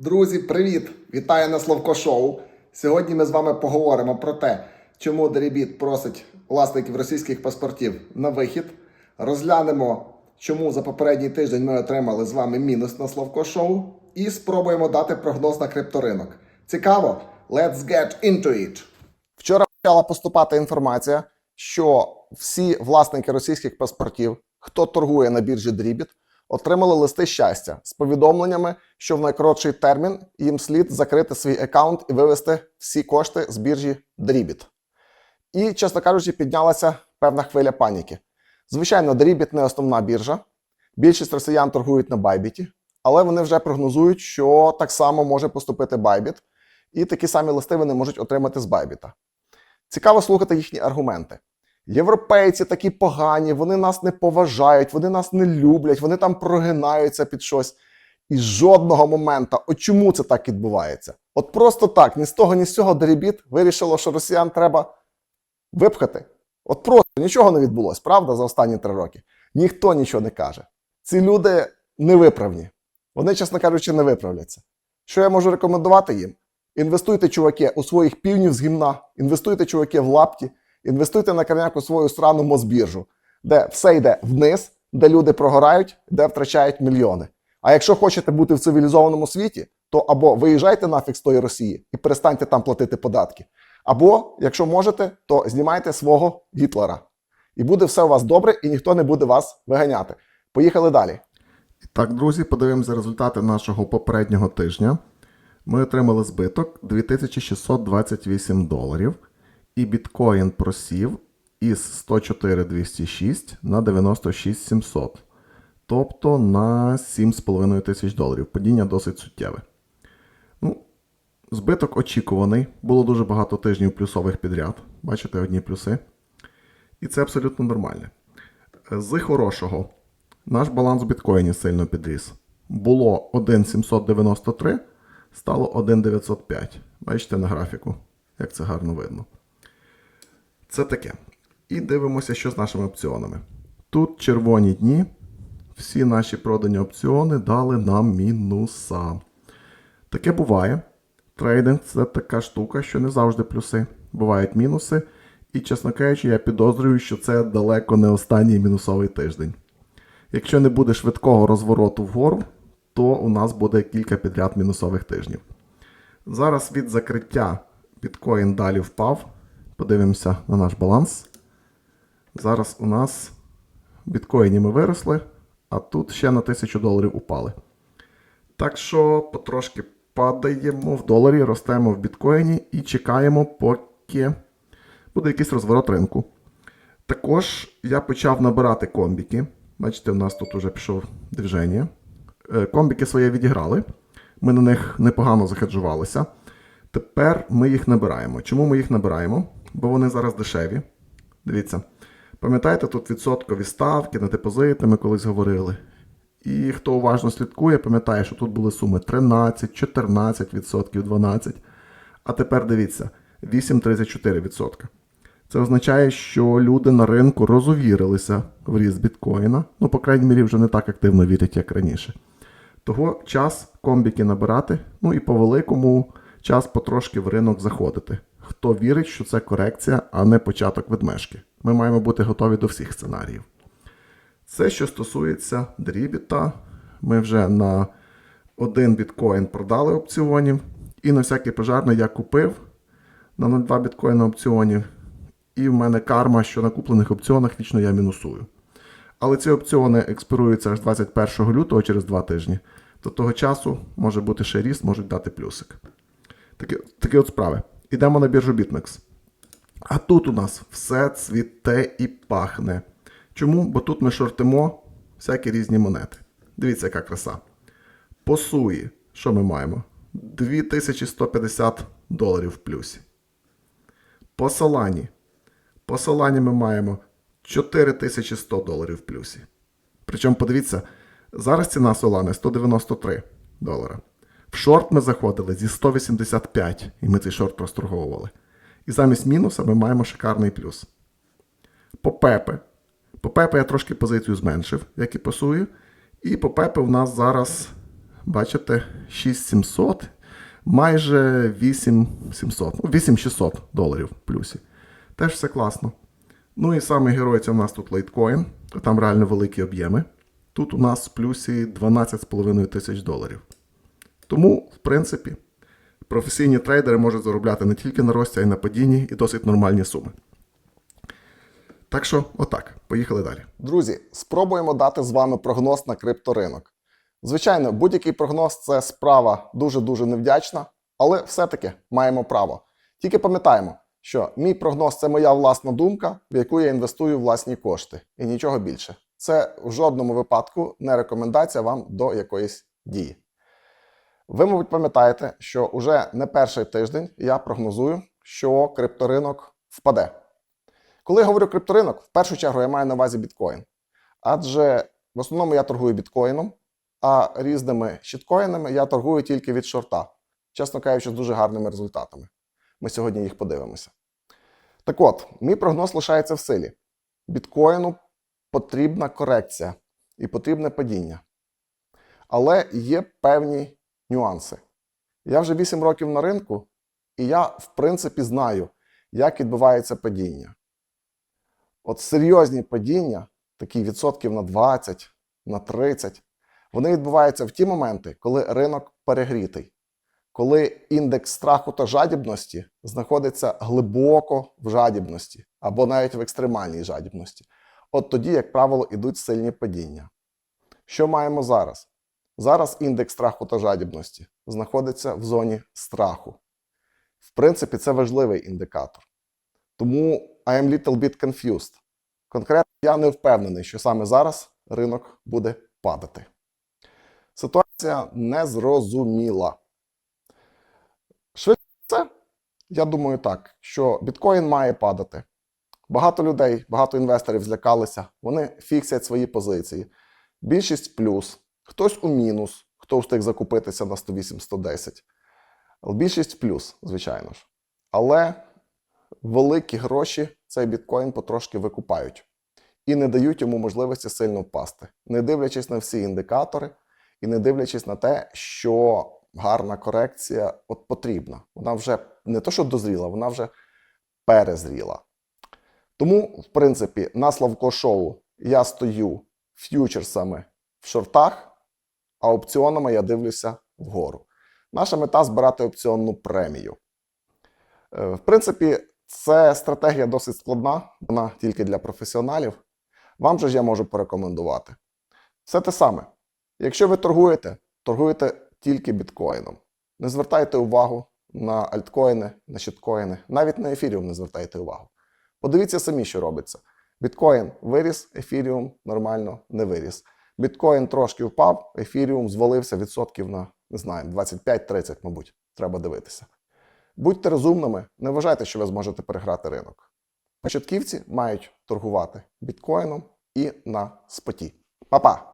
Друзі, привіт! Вітаю на Словко Шоу. Сьогодні ми з вами поговоримо про те, чому Дерібіт просить власників російських паспортів на вихід. Розглянемо, чому за попередній тиждень ми отримали з вами мінус на Словко Шоу. І спробуємо дати прогноз на крипторинок. Цікаво? Let's get into it! Вчора почала поступати інформація, що всі власники російських паспортів, хто торгує на біржі Дрібіт, отримали листи щастя з повідомленнями, що в найкоротший термін їм слід закрити свій аккаунт і вивести всі кошти з біржі Дрібіт. І, чесно кажучи, піднялася певна хвиля паніки. Звичайно, Дрібіт не основна біржа. Більшість росіян торгують на Байбіті, але вони вже прогнозують, що так само може поступити Байбіт, і такі самі листи вони можуть отримати з Байбіта. Цікаво слухати їхні аргументи. Європейці такі погані, вони нас не поважають, вони нас не люблять, вони там прогинаються під щось. І жодного моменту, от чому це так відбувається? От просто так, ні з того, ні з цього Дерібіт вирішило, що росіян треба випхати. От просто нічого не відбулося, правда, за останні три роки. Ніхто нічого не каже. Ці люди невиправні. Вони, чесно кажучи, не виправляться. Що я можу рекомендувати їм? Інвестуйте, чуваки, у своїх півнів з гімна, інвестуйте, чуваки, в лапті, інвестуйте на корняку свою срану Мосбіржу, де все йде вниз, де люди прогорають, де втрачають мільйони. А якщо хочете бути в цивілізованому світі, то або виїжджайте нафіг з тої Росії і перестаньте там платити податки. Або, якщо можете, то знімайте свого Гітлера. І буде все у вас добре, і ніхто не буде вас виганяти. Поїхали далі. Так, друзі, подивимося результати нашого попереднього тижня. Ми отримали збиток 2628 доларів, і біткоін просів із 104 206 на 96 700. Тобто на 7,5 тисяч доларів. Падіння досить суттєве. Ну, збиток очікуваний. Було дуже багато тижнів плюсових підряд. Бачите, одні плюси. І це абсолютно нормально. З хорошого. Наш баланс біткоїні сильно підріс. Було 1,793, стало 1,905. Бачите на графіку, як це гарно видно. Це таке. І дивимося, що з нашими опціонами. Тут червоні дні. Всі наші продані опціони дали нам мінуса. Таке буває. Трейдинг це така штука, що не завжди плюси. Бувають мінуси. І, чесно кажучи, я підозрюю, що це далеко не останній мінусовий тиждень. Якщо не буде швидкого розвороту вгору, то у нас буде кілька підряд мінусових тижнів. Зараз від закриття біткоін далі впав. Подивимося на наш баланс. Зараз у нас біткоїні ми виросли, а тут ще на 1000 доларів упали. Так що потрошки падаємо в доларі, ростемо в біткоїні і чекаємо, поки буде якийсь розворот ринку. Також я почав набирати комбіки. Бачите, у нас тут вже пішов движення. Е, Комбіки своє відіграли. Ми на них непогано захеджувалися. Тепер ми їх набираємо. Чому ми їх набираємо? Бо вони зараз дешеві. Дивіться. Пам'ятаєте, тут відсоткові ставки на депозити ми колись говорили. І хто уважно слідкує, пам'ятає, що тут були суми 13, 14 відсотків, 12. А тепер дивіться, 8,34%. Це означає, що люди на ринку розувірилися в ріст біткоїна. Ну, по крайній мірі, вже не так активно вірять, як раніше. Того час комбіки набирати, ну і по великому час потрошки в ринок заходити. Хто вірить, що це корекція, а не початок ведмежки. Ми маємо бути готові до всіх сценаріїв. Це, що стосується дрібіта, ми вже на один біткоін продали опціонів, і на всякий пожарний я купив на 0,2 біткоїна опціонів. І в мене карма, що на куплених опціонах вічно я мінусую. Але ці опціони експируються аж 21 лютого через 2 тижні. До того часу може бути ще ріст, можуть дати плюсик. Такі, такі от справи. Ідемо на біржу BitMEX. А тут у нас все цвіте і пахне. Чому? Бо тут ми шортимо всякі різні монети. Дивіться, яка краса. По суї, що ми маємо? 2150 доларів в плюсі. По Солані. По Солані ми маємо 4100 доларів в плюсі. Причому, подивіться, зараз ціна Солани 193 долара. Шорт ми заходили зі 185, і ми цей шорт розторговували. І замість мінуса ми маємо шикарний плюс. По Пепе. По Пепе я трошки позицію зменшив, як і по Суї. І по Пепе у нас зараз бачите, 6700, майже 8700, ну, 8600 доларів в плюсі. Теж все класно. Ну і саме герой це у нас тут лайткоін, там реально великі об'єми. Тут у нас в плюсі 12,5 тисяч доларів. Тому, в принципі, професійні трейдери можуть заробляти не тільки на рості, а й на падінні і досить нормальні суми. Так що, отак, поїхали далі. Друзі, спробуємо дати з вами прогноз на крипторинок. Звичайно, будь-який прогноз це справа дуже-дуже невдячна, але все-таки маємо право. Тільки пам'ятаємо, що мій прогноз це моя власна думка, в яку я інвестую власні кошти, і нічого більше. Це в жодному випадку не рекомендація вам до якоїсь дії. Ви, мабуть, пам'ятаєте, що уже не перший тиждень я прогнозую, що крипторинок впаде. Коли я говорю крипторинок, в першу чергу я маю на увазі біткоін. Адже в основному я торгую біткоїном, а різними щиткоїнами я торгую тільки від шорта, чесно кажучи, з дуже гарними результатами. Ми сьогодні їх подивимося. Так от, мій прогноз лишається в силі. Біткоїну потрібна корекція і потрібне падіння. Але є певні нюанси. Я вже 8 років на ринку, і я, в принципі, знаю, як відбувається падіння. От серйозні падіння, такі відсотків на 20, на 30, вони відбуваються в ті моменти, коли ринок перегрітий, коли індекс страху та жадібності знаходиться глибоко в жадібності або навіть в екстремальній жадібності. От тоді, як правило, ідуть сильні падіння. Що маємо зараз? Зараз індекс страху та жадібності знаходиться в зоні страху. В принципі, це важливий індикатор. Тому I am little bit confused. Конкретно я не впевнений, що саме зараз ринок буде падати. Ситуація незрозуміла. Швидше, я думаю так, що біткоін має падати. Багато людей, багато інвесторів злякалися, вони фіксять свої позиції. Більшість плюс, хтось у мінус, хто встиг закупитися на 108-110. Більшість в плюс, звичайно ж. Але великі гроші цей біткоін потрошки викупають і не дають йому можливості сильно впасти, не дивлячись на всі індикатори і не дивлячись на те, що гарна корекція от потрібна. Вона вже не то, що дозріла, вона вже перезріла. Тому, в принципі, на Славко шоу я стою ф'ючерсами в шортах, а опціонами я дивлюся вгору. Наша мета збирати опціонну премію. Е, В принципі, це стратегія досить складна, вона тільки для професіоналів. Вам же ж я можу порекомендувати. Все те саме. Якщо ви торгуєте, торгуєте тільки біткоїном. Не звертайте увагу на альткоїни, на щиткоїни, навіть на ефіріум не звертайте увагу. Подивіться самі, що робиться. Біткоін виріс, ефіріум нормально не виріс. Біткоін трошки впав, ефіріум звалився відсотків на, не знаю, 25-30, мабуть. Треба дивитися. Будьте розумними, не вважайте, що ви зможете переграти ринок. Початківці мають торгувати біткоїном і на споті. Па-па!